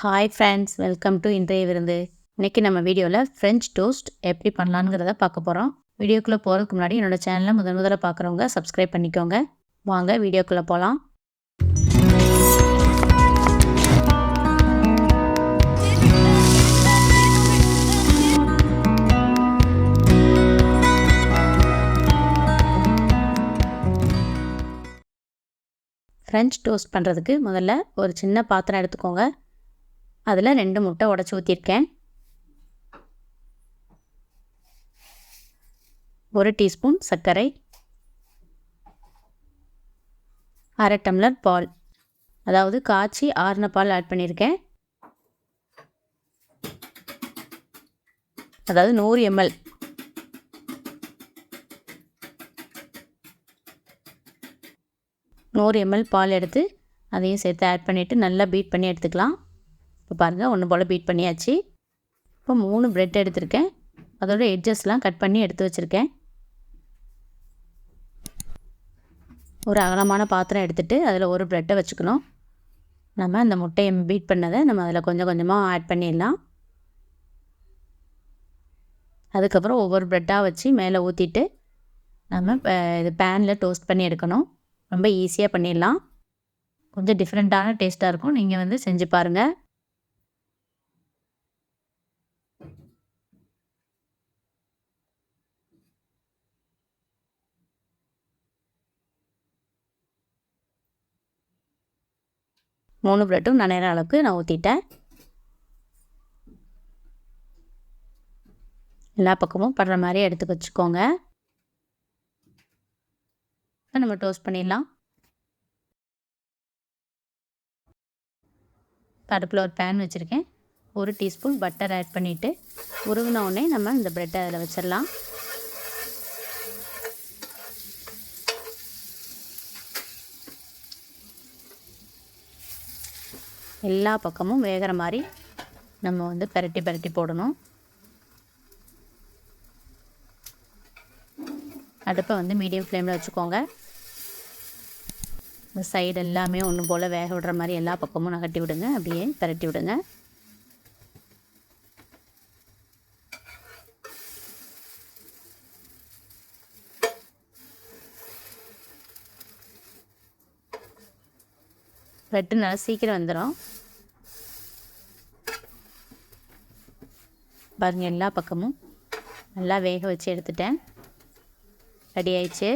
Hi friends welcome to இன்றைய விருந்து. இன்றைக்கி நம்ம வீடியோவில் ஃப்ரெஞ்ச் டோஸ்ட் எப்படி பண்ணலாங்கிறத பார்க்க போகிறோம் வீடியோக்குள்ளே போகிறதுக்கு முன்னாடி என்னோடய சேனலை முதல் முதல்ல பார்க்குறவங்க சப்ஸ்கிரைப் பண்ணிக்கோங்க. வாங்க வீடியோக்குள்ளே போகலாம் ஃப்ரெஞ்ச் டோஸ்ட் பண்ணுறதுக்கு முதல்ல ஒரு சின்ன பாத்திரம் எடுத்துக்கோங்க. அதில் ரெண்டு முட்டை உடச்சி ஊற்றிருக்கேன் ஒரு டீஸ்பூன் சர்க்கரை. அரை டம்ளர் பால். அதாவது காய்ச்சி ஆறின பால் ஆட் பண்ணியிருக்கேன் அதாவது நூறு எம்எல் நூறு எம்எல் பால் எடுத்து அதையும் சேர்த்து ஆட் பண்ணிவிட்டு நல்லா பீட் பண்ணி எடுத்துக்கலாம். இப்போ பாருங்கள் ஒன்று போல் பீட் பண்ணியாச்சு. இப்போ மூணு ப்ரெட் எடுத்திருக்கேன். அதோட எட்ஜஸ்லாம் கட் பண்ணி எடுத்து வச்சுருக்கேன். ஒரு அகலமான பாத்திரம் எடுத்துகிட்டு அதில் ஒரு ப்ரெட்டை வச்சுக்கணும். நம்ம அந்த முட்டையை பீட் பண்ணதை நம்ம அதில் கொஞ்சம் கொஞ்சமாக ஆட் பண்ணிடலாம். அதுக்கப்புறம் ஒவ்வொரு ப்ரெட்டாக வச்சு மேலே ஊற்றிட்டு நம்ம இது பேனில் டோஸ்ட் பண்ணி எடுக்கணும். ரொம்ப ஈஸியாக பண்ணிடலாம். கொஞ்சம் டிஃப்ரெண்ட்டான டேஸ்ட்டாக இருக்கும். நீங்கள் வந்து செஞ்சு பாருங்கள் மூணு ப்ரெட்டும் நனைகிற அளவுக்கு நான் ஊற்றிட்டேன் எல்லா பக்கமும் படுற மாதிரி எடுத்து வச்சுக்கோங்க. நம்ம டோஸ்ட் பண்ணிடலாம். அடுப்பில் ஒரு பேன் வச்சுருக்கேன். ஒரு டீஸ்பூன் பட்டர் ஆட் பண்ணிவிட்டு உருவினோடனே நம்ம இந்த ப்ரெட்டை அதில் வச்சிடலாம். எல்லா பக்கமும் வேகிற மாதிரி நம்ம வந்து பெரட்டி பெரட்டி போடணும். அடுப்பை வந்து மீடியம் ஃப்ளேமில் வச்சுக்கோங்க. இந்த சைடு எல்லாமே ஒன்று போல் வேக விடுற மாதிரி எல்லா பக்கமும் நகட்டி விடுங்க. அப்படியே பெரட்டி விடுங்க. ப்ரெட்டு நல்லா சீக்கிரம் வந்துடும் பாருங்கள் எல்லா பக்கமும் நல்லா வேக வச்சு எடுத்துட்டேன். ரெடி ஆயிடுச்சு.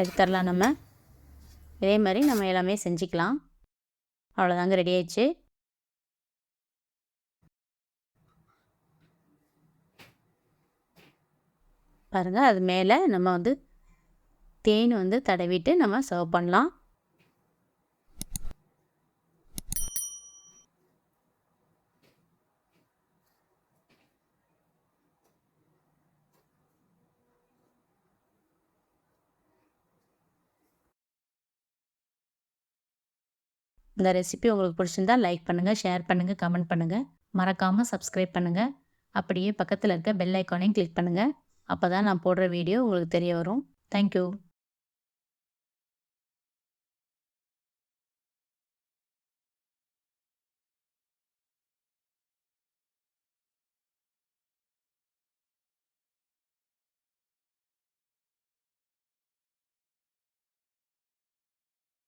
எடுத்துடலாம் நம்ம. இதே மாதிரி நம்ம எல்லாமே செஞ்சுக்கலாம். அவ்வளோதாங்க ரெடி ஆயிடுச்சு. பாருங்கள் அது மேலே நம்ம வந்து தேன் வந்து தடவிட்டு நம்ம சர்வ் பண்ணலாம். இந்த ரெசிபி உங்களுக்கு பிடிச்சிருந்தா லைக் பண்ணுங்கள் ஷேர் பண்ணுங்கள் கமெண்ட் பண்ணுங்கள் மறக்காமல் சப்ஸ்கிரைப் பண்ணுங்கள் அப்படியே பக்கத்தில் இருக்க பெல் ஐக்கானையும் கிளிக் பண்ணுங்கள் அப்போ தான் நான் போடுற வீடியோ உங்களுக்கு தெரிய வரும். தேங்க்யூ